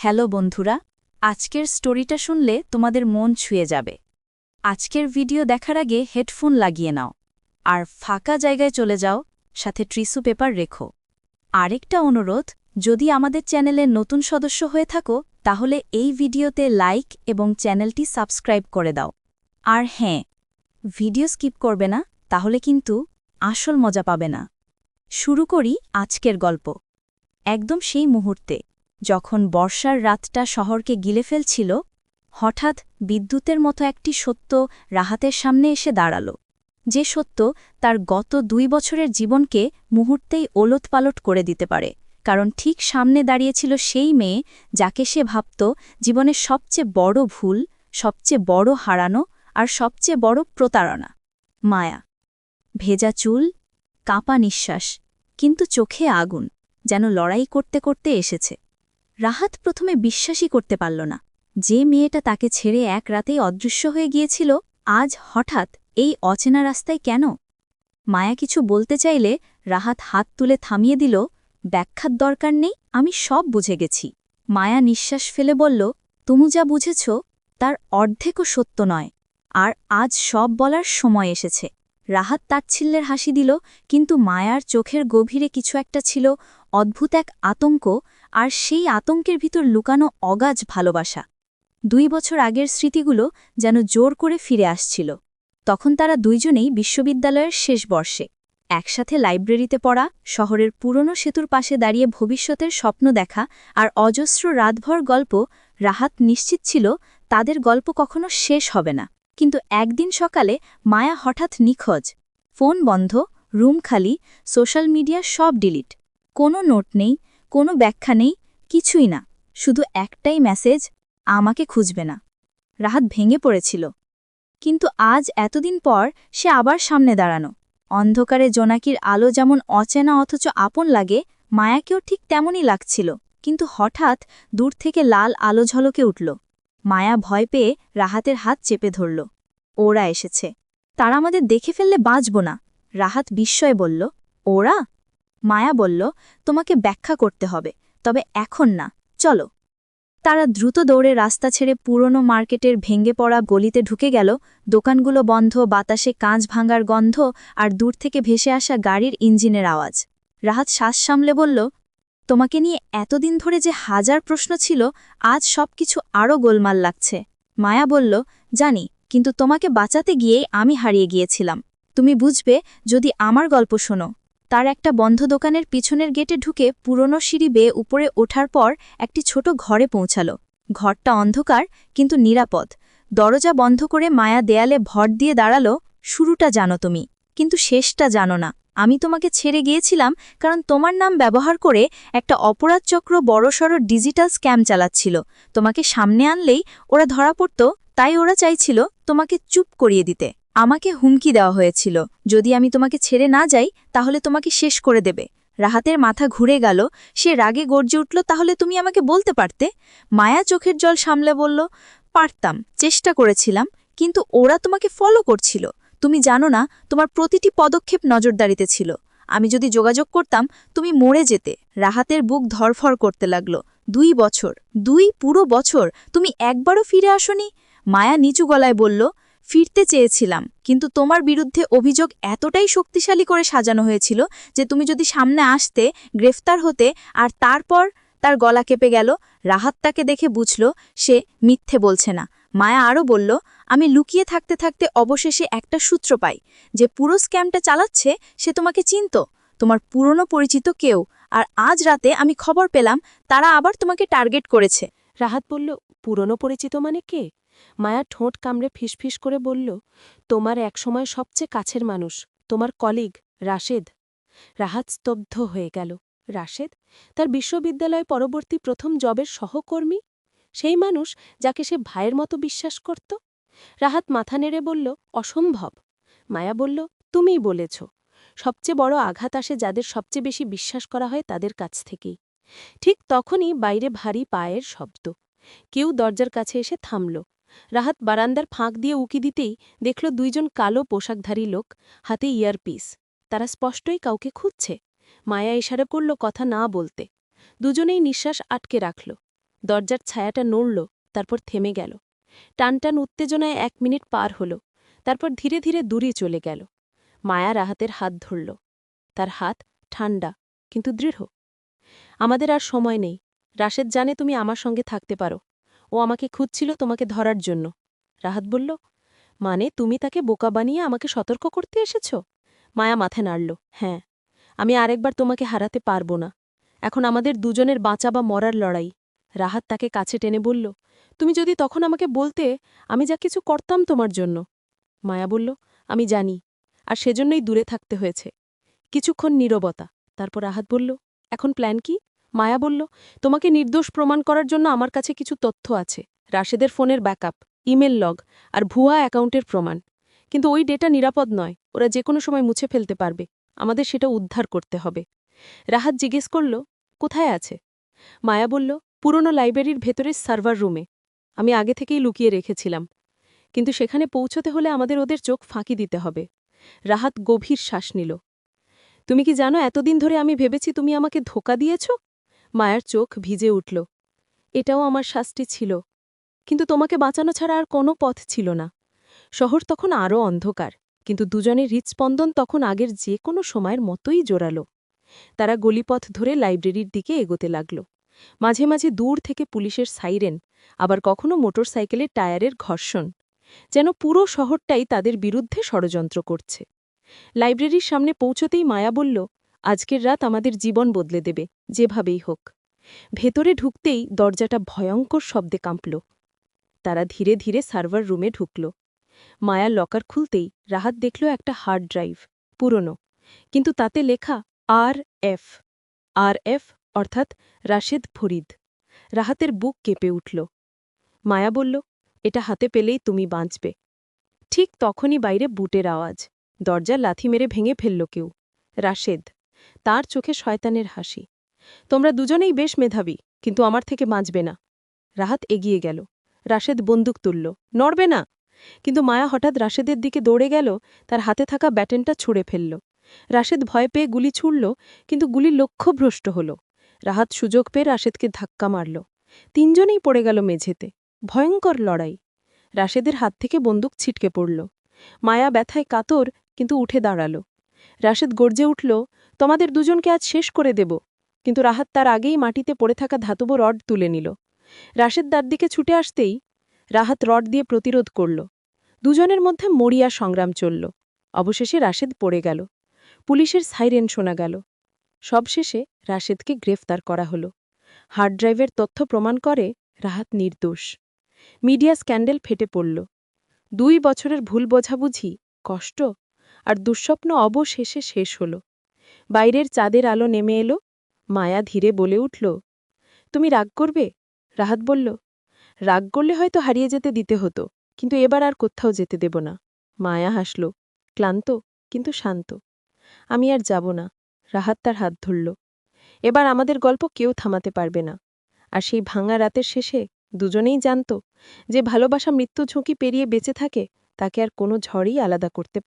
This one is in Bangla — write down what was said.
হ্যালো বন্ধুরা, আজকের স্টোরিটা শুনলে তোমাদের মন ছুঁয়ে যাবে। আজকের ভিডিও দেখার আগে হেডফোন লাগিয়ে নাও, আর ফাঁকা জায়গায় চলে যাও, সাথে ট্রিসু পেপার রেখো। আরেকটা অনুরোধ, যদি আমাদের চ্যানেলের নতুন সদস্য হয়ে থাকো, তাহলে এই ভিডিওতে লাইক এবং চ্যানেলটি সাবস্ক্রাইব করে দাও। আর হ্যাঁ ভিডিও স্কিপ করবে না, তাহলে কিন্তু আসল মজা পাবে না। শুরু করি আজকের গল্প। একদম সেই মুহূর্তে। যখন বর্ষার রাতটা শহরকে গিলে ফেলছিল, হঠাৎ বিদ্যুতের মতো একটি সত্য রাহাতের সামনে এসে দাঁড়াল। যে সত্য তার গত দুই বছরের জীবনকে মুহূর্তেই ওলটপালট করে দিতে পারে, কারণ ঠিক সামনে দাঁড়িয়েছিল সেই মেয়ে যাকে সে ভাবত জীবনের সবচেয়ে বড় ভুল, সবচেয়ে বড় হারানো আর সবচেয়ে বড় প্রতারণা। মায়া। ভেজা চুল, কাঁপা নিঃশ্বাস, কিন্তু চোখে আগুন যেন লড়াই করতে করতে এসেছে। রাহাত প্রথমে বিশ্বাসই করতে পারল না। যে মেয়েটা তাকে ছেড়ে এক রাতেই অদৃশ্য হয়ে গিয়েছিল, আজ হঠাৎ এই অচেনা রাস্তায় কেন? মায়া কিছু বলতে চাইলে রাহাত হাত তুলে থামিয়ে দিল, ব্যাখ্যার দরকার নেই, আমি সব বুঝে গেছি। মায়া নিঃশ্বাস ফেলে বলল, তুমি যা বুঝেছ, তার অর্ধেকও সত্য নয়। আর আজ সব বলার সময় এসেছে। রাহাত তাচ্ছিল্যের হাসি দিল, কিন্তু মায়ার চোখের গভীরে কিছু একটা ছিল অদ্ভুত এক আতঙ্ক আর সেই আতঙ্কের ভিতর লুকানো অগাজ ভালোবাসা। দুই বছর আগের স্মৃতিগুলো যেন জোর করে ফিরে আসছিল। তখন তারা দুইজনেই বিশ্ববিদ্যালয়ের শেষ বর্ষে। একসাথে লাইব্রেরিতে পড়া, শহরের পুরনো সেতুর পাশে দাঁড়িয়ে ভবিষ্যতের স্বপ্ন দেখা আর অজস্র রাতভর গল্প, রাহাত নিশ্চিত ছিল তাদের গল্প কখনো শেষ হবে না। কিন্তু একদিন সকালে মায়া হঠাৎ নিখোঁজ। ফোন বন্ধ, রুম খালি, সোশ্যাল মিডিয়া সব ডিলিট। কোনো নোট নেই কোনো ব্যাখ্যা নেই, কিছুই না। শুধু একটাই মেসেজ আমাকে খুঁজবে না। রাহাত ভেঙে পড়েছিল। কিন্তু আজ এতদিন পর সে আবার সামনে দাঁড়ানো। অন্ধকারে জোনাকির আলো যেমন অচেনা অথচ আপন লাগে, মায়াকেও ঠিক তেমনই লাগছিল। কিন্তু হঠাৎ দূর থেকে লাল আলো ঝলকে উঠল। মায়া ভয় পেয়ে রাহাতের হাত চেপে ধরল। ওরা এসেছে। তারা আমাদের দেখে ফেললে বাঁচব না। রাহাত বিস্ময়ে বলল, ওরা? মায়া বলল, তোমাকে ব্যাখ্যা করতে হবে, তবে এখন না, চলো। তারা দ্রুত দৌড়ে রাস্তা ছেড়ে পুরনো মার্কেটের ভেঙে পড়া গলিতে ঢুকে গেল। দোকানগুলো বন্ধ, বাতাসে কাঁচ ভাঙার গন্ধ আর দূর থেকে ভেসে আসা গাড়ির ইঞ্জিনের আওয়াজ। রাহাত শ্বাস সামলে বলল, তোমাকে নিয়ে এতদিন ধরে যে হাজার প্রশ্ন ছিল, আজ সবকিছু আরও গোলমাল লাগছে। মায়া বলল, জানি, কিন্তু তোমাকে বাঁচাতে গিয়েই আমি হারিয়ে গিয়েছিলাম। তুমি বুঝবে, যদি আমার গল্প শোনো তার একটা বন্ধ দোকানের পিছনের গেটে ঢুকে পুরনো সিঁড়ি বেয়ে উপরে ওঠার পর একটি ছোট ঘরে পৌঁছাল। ঘরটা অন্ধকার, কিন্তু নিরাপদ। দরজা বন্ধ করে মায়া দেয়ালে ভর দিয়ে দাঁড়াল, শুরুটা জানো তুমি, কিন্তু শেষটা জানো না। আমি তোমাকে ছেড়ে গিয়েছিলাম কারণ তোমার নাম ব্যবহার করে একটা অপরাধ চক্র বড়সড় ডিজিটাল স্ক্যাম চালাচ্ছিল। তোমাকে সামনে আনলেই ওরা ধরা পড়ত, তাই ওরা চাইছিল তোমাকে চুপ করিয়ে দিতে। আমাকে হুমকি দেওয়া হয়েছিল। যদি আমি তোমাকে ছেড়ে না যাই, তাহলে তোমাকে শেষ করে দেবে। রাহাতের মাথা ঘুরে গেল। সে রাগে গর্জে উঠল, তাহলে তুমি আমাকে বলতে পারতে? মায়া চোখের জল সামলে বলল, পারতাম, চেষ্টা করেছিলাম, কিন্তু ওরা তোমাকে ফলো করছিল। তুমি জানো না, তোমার প্রতিটি পদক্ষেপ নজরদারিতে ছিল। আমি যদি যোগাযোগ করতাম, তুমি মরে যেতে। রাহাতের বুক ধরফর করতে লাগল। দুই বছর, দুই পুরো বছর, তুমি একবারও ফিরে আসনি? মায়া নিচু গলায় বলল ফিরতে চেয়েছিলাম, কিন্তু তোমার বিরুদ্ধে অভিযোগ এতটাই শক্তিশালী করে সাজানো হয়েছিল যে তুমি যদি সামনে আসতে, গ্রেফতার হতে আর তারপর তার গলা কেঁপে গেল, রাহাত তাকে দেখে বুঝল, সে মিথ্যে বলছে না। মায়া আরও বলল, আমি লুকিয়ে থাকতে থাকতে অবশেষে একটা সূত্র পাই, যে পুরো স্ক্যামটা চালাচ্ছে, সে তোমাকে চিনত। তোমার পুরনো পরিচিত কেউ, আর আজ রাতে আমি খবর পেলাম, তারা আবার তোমাকে টার্গেট করেছে। রাহাত বলল, পুরনো পরিচিত মানে কে? মায়া ঠোঁট কামড়ে ফিসফিস করে বলল, তোমার একসময় সবচেয়ে কাছের মানুষ, তোমার কলিগ, রাশেদ। রাহাত স্তব্ধ হয়ে গেল। রাশেদ? তার বিশ্ববিদ্যালয় পরবর্তী প্রথম জবের সহকর্মী? সেই মানুষ যাকে সে ভাইয়ের মতো বিশ্বাস করত? রাহাত মাথা নেড়ে বলল, অসম্ভব। মায়া বলল, তুমিই বলেছ। সবচেয়ে বড় আঘাত আসে যাদের সবচেয়ে বেশি বিশ্বাস করা হয় তাদের কাছ থেকেই। ঠিক তখনই বাইরে ভারী পায়ের শব্দ। কেউ দরজার কাছে এসে থামল। রাহাত বারান্দার ফাঁক দিয়ে উকি দিতেই দেখল দুইজন কালো পোশাকধারী লোক, হাতে ইয়ারপিস তারা স্পষ্টই কাউকে খুঁজছে। মায়া ইশারা করল কথা না বলতে। দুজনেই নিঃশ্বাস আটকে রাখল। দরজার ছায়াটা নড়ল, তারপর থেমে গেল। টানটান উত্তেজনায় এক মিনিট পার হল, তারপর ধীরে ধীরে দূরে চলে গেল। মায়া রাহাতের হাত ধরল। তার হাত ঠান্ডা, কিন্তু দৃঢ়। আমাদের আর সময় নেই। রাশেদ জানে তুমি আমার সঙ্গে থাকতে পারো। ও আমাকে খুঁজছিল তোমাকে ধরার জন্য। রাহাত বলল মানে তুমি তাকে বোকা বানিয়ে আমাকে সতর্ক করতে এসেছ? মায়া মাথা নাড়ল হ্যাঁ আমি আরেকবার তোমাকে হারাতে পারব না। এখন আমাদের দুজনের বাঁচা বা মরার লড়াই। রাহাত তাকে কাছে টেনে বলল, তুমি যদি তখন আমাকে বলতে, আমি যা কিছু করতাম তোমার জন্য। মায়া বলল, আমি জানি, আর সেজন্যই দূরে থাকতে হয়েছে। কিছুক্ষণ নীরবতা। তারপর রাহাত বলল, এখন প্ল্যান কি? মায়া বলল, তোমাকে নির্দোষ প্রমাণ করার জন্য আমার কাছে কিছু তথ্য আছে। রাশেদের ফোনের ব্যাকআপ, ইমেল লগ আর ভুয়া অ্যাকাউন্টের প্রমাণ। কিন্তু ওই ডেটা নিরাপদ নয়, ওরা যে কোনো সময় মুছে ফেলতে পারবে। আমাদের সেটা উদ্ধার করতে হবে। রাহাত জিজ্ঞেস করল, কোথায় আছে? মায়া বলল, পুরনো লাইব্রেরির ভেতরের সার্ভার রুমে। আমি আগে থেকেই লুকিয়ে রেখেছিলাম। কিন্তু সেখানে পৌঁছতে হলে আমাদের ওদের চোখ ফাঁকি দিতে হবে। রাহাত গভীর শ্বাস নিল, তুমি কি জানো, এতদিন ধরে আমি ভেবেছি তুমি আমাকে ধোকা দিয়েছ? মায়ার চোখ ভিজে উঠল। এটাও আমার শাস্তি ছিল। কিন্তু তোমাকে বাঁচানো ছাড়া আর কোনো পথ ছিল না। শহর তখন আরও অন্ধকার, কিন্তু দুজনের হৃৎস্পন্দন তখন আগের যে কোনো সময়ের মতোই জোরালো। তারা গলিপথ ধরে লাইব্রেরির দিকে এগোতে লাগল। মাঝে মাঝে দূর থেকে পুলিশের সাইরেন, আবার কখনো মোটরসাইকেলের টায়ারের ঘর্ষণ, যেন পুরো শহরটাই তাদের বিরুদ্ধে ষড়যন্ত্র করছে। লাইব্রেরির সামনে পৌঁছতেই মায়া বলল আজকের রাত আমাদের জীবন বদলে দেবে, যেভাবেই হোক। ভেতরে ঢুকতেই দরজাটা ভয়ঙ্কর শব্দে কাঁপল। তারা ধীরে ধীরে সার্ভার রুমে ঢুকল। মায়া লকার খুলতেই রাহাত দেখল একটা হার্ড ড্রাইভ, পুরনো, কিন্তু তাতে লেখা আর এফ। আর এফ অর্থাৎ রাশেদ ফরিদ। রাহাতের বুক কেঁপে উঠল। মায়া বলল, এটা হাতে পেলেই তুমি বাঁচবে। ঠিক তখনই বাইরে বুটের আওয়াজ। দরজা লাথি মেরে ভেঙে ফেলল কেউ। রাশেদ তার চোখে শয়তানের হাসি। তোমরা দুজনেই বেশ মেধাবী, কিন্তু আমার থেকে বাঁচবে না। রাহাত এগিয়ে গেল। রাশেদ বন্দুক তুলল। নড়বে না। কিন্তু মায়া হঠাৎ রাশেদের দিকে দৌড়ে গেল, তার হাতে থাকা ব্যাটেনটা ছুঁড়ে ফেলল। রাশেদ ভয় পেয়ে গুলি ছুড়ল, কিন্তু গুলি লক্ষ্যভ্রষ্ট হল। রাহাত সুযোগ পেয়ে রাশেদকে ধাক্কা মারল। তিনজনেই পড়ে গেল মেঝেতে। ভয়ঙ্কর লড়াই। রাশেদের হাত থেকে বন্দুক ছিটকে পড়ল। মায়া ব্যথায় কাতর, কিন্তু উঠে দাঁড়াল। রাশেদ গর্জে উঠল তোমাদের দুজনকে আজ শেষ করে দেব। কিন্তু রাহাত তার আগেই মাটিতে পড়ে থাকা ধাতব রড তুলে নিল। রাশেদ তার দিকে ছুটে আসতেই রাহাত রড দিয়ে প্রতিরোধ করল। দুজনের মধ্যে মরিয়া সংগ্রাম চলল। অবশেষে রাশেদ পড়ে গেল। পুলিশের সাইরেন শোনা গেল। সবশেষে রাশেদকে গ্রেফতার করা হল। হার্ড ড্রাইভের তথ্য প্রমাণ করে রাহাত নির্দোষ। মিডিয়া স্ক্যান্ডেল ফেটে পড়ল। দুই বছরের ভুল বোঝাবুঝি, কষ্ট আর দুঃস্বপ্ন অবশেষে শেষ হল। বাইরের চাঁদের আলো নেমে এলো। মায়া ধীরে বলে উঠল, তুমি রাগ করবে? রাহাত বলল, রাগ করলে হয়তো হারিয়ে যেতে দিতে হতো, কিন্তু এবার আর কোথাও যেতে দেব না। মায়া হাসল, ক্লান্ত, কিন্তু শান্ত। আমি আর যাব না। রাহাত তার হাত ধরল, এবার আমাদের গল্প কেউ থামাতে পারবে না। আর সেই ভাঙা রাতের শেষে দুজনেই জানত, যে ভালোবাসা মৃত্যু ঝুঁকি পেরিয়ে বেঁচে থাকে, তাকে আর কোনো ঝড়ই আলাদা করতে